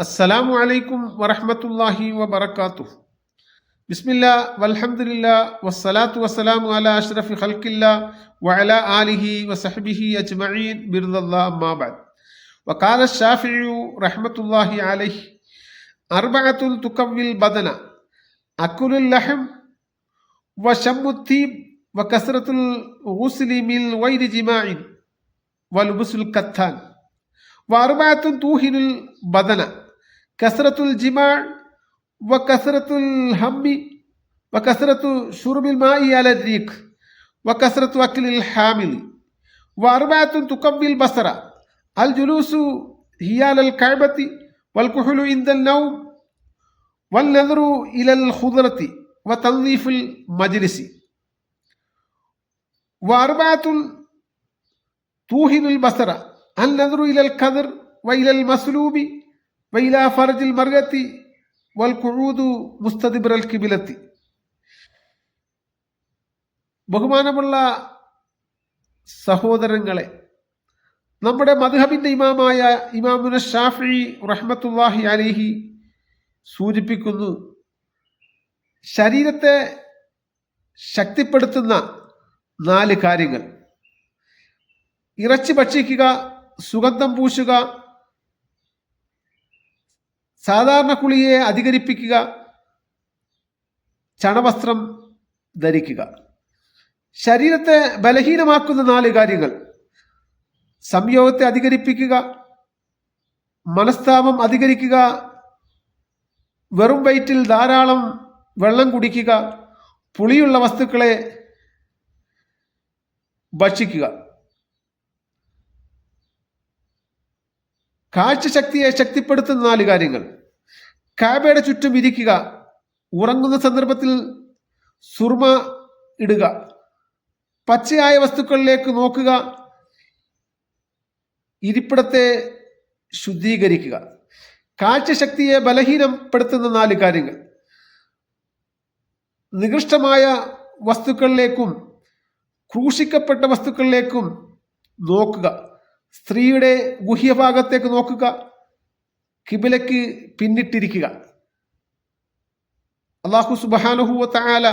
السلام عليكم ورحمة الله وبركاته بسم الله والحمد لله والصلاة والسلام على أشرف خلق الله وعلى آله وصحبه أجمعين برضا الله أما بعد وقال الشافعي رحمة الله عليه أربعة تكوي البدن أكل اللحم وشم الطيب وكثرة الغسل من غير جماع ولبس الكتان وأربعة توهن البدن كثرة الجماع وكثرة الهم وكثرة شرب الماء على الريق وكثرة أكل الحامل. وأربعة تقوي البصر. الجلوس هيال الكعبة والكحول عند النوم. والنظر إلى الخضرة وتنظيف المجلس. وأربعة توهن البصر. النظر إلى الكدر وإلى المسلوب. വൈല ഫർജിൽ മർഗത്തി വൽ കുഴൂതു മുസ്തദിബ്രൽ കിബിലത്തി. ബഹുമാനമുള്ള സഹോദരങ്ങളെ നമ്മുടെ മധുഹബിന്റെ ഇമാമായ ഇമാമുന ഷാഫി റഹ്മത്തുല്ലാഹി അലിഹി സൂചിപ്പിക്കുന്നു ശരീരത്തെ ശക്തിപ്പെടുത്തുന്ന നാല് കാര്യങ്ങൾ. ഇറച്ചി ഭക്ഷിക്കുക സുഗന്ധം പൂശുക സാധാരണ കുളിയെ അധികരിപ്പിക്കുക ചണവസ്ത്രം ധരിക്കുക. ശരീരത്തെ ബലഹീനമാക്കുന്ന നാല് കാര്യങ്ങൾ. സംയോഗത്തെ അധികരിപ്പിക്കുക മനസ്താപം അധികരിക്കുക വെറും വയറ്റിൽ ധാരാളം വെള്ളം കുടിക്കുക പുളിയുള്ള വസ്തുക്കളെ ഭക്ഷിക്കുക. കാഴ്ചശക്തിയെ ശക്തിപ്പെടുത്തുന്ന നാല് കാര്യങ്ങൾ. കാബയുടെ ചുറ്റും ഇരിക്കുക. ഉറങ്ങുന്ന സന്ദർഭത്തിൽ സുർമ ഇടുക. പച്ചയായ വസ്തുക്കളിലേക്ക് നോക്കുക. ഇരിപ്പിടത്തെ ശുദ്ധീകരിക്കുക. കാഴ്ചശക്തിയെ ബലഹീനപ്പെടുത്തുന്ന നാല് കാര്യങ്ങൾ. നികൃഷ്ടമായ വസ്തുക്കളിലേക്കും ക്രൂശിക്കപ്പെട്ട വസ്തുക്കളിലേക്കും നോക്കുക. സ്ത്രീയുടെ ഗുഹ്യഭാഗത്തേക്ക് നോക്കുക കിബിലയ്ക്ക് പിന്നിട്ടിരിക്കുക. അള്ളാഹു സുബാനുഹുവ താല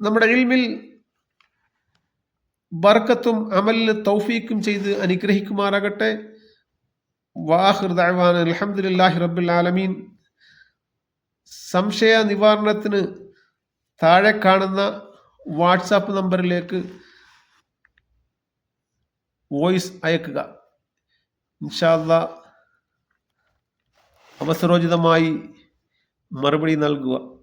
നമ്മുടെ ഇൽമിൽ ബർക്കത്തും അമലിന് തൗഫീക്കും ചെയ്ത് അനുഗ്രഹിക്കുമാറാകട്ടെ. വാഹൃദാൻ അലഹമുല്ലാഹി റബ്ബുൽ ആലമീൻ. സംശയ നിവാരണത്തിന് താഴെ കാണുന്ന വാട്സാപ്പ് നമ്പറിലേക്ക് വോയിസ് അയക്കുക. ഇൻഷാല്ല അവസരോചിതമായി മറുപടി നൽകുക.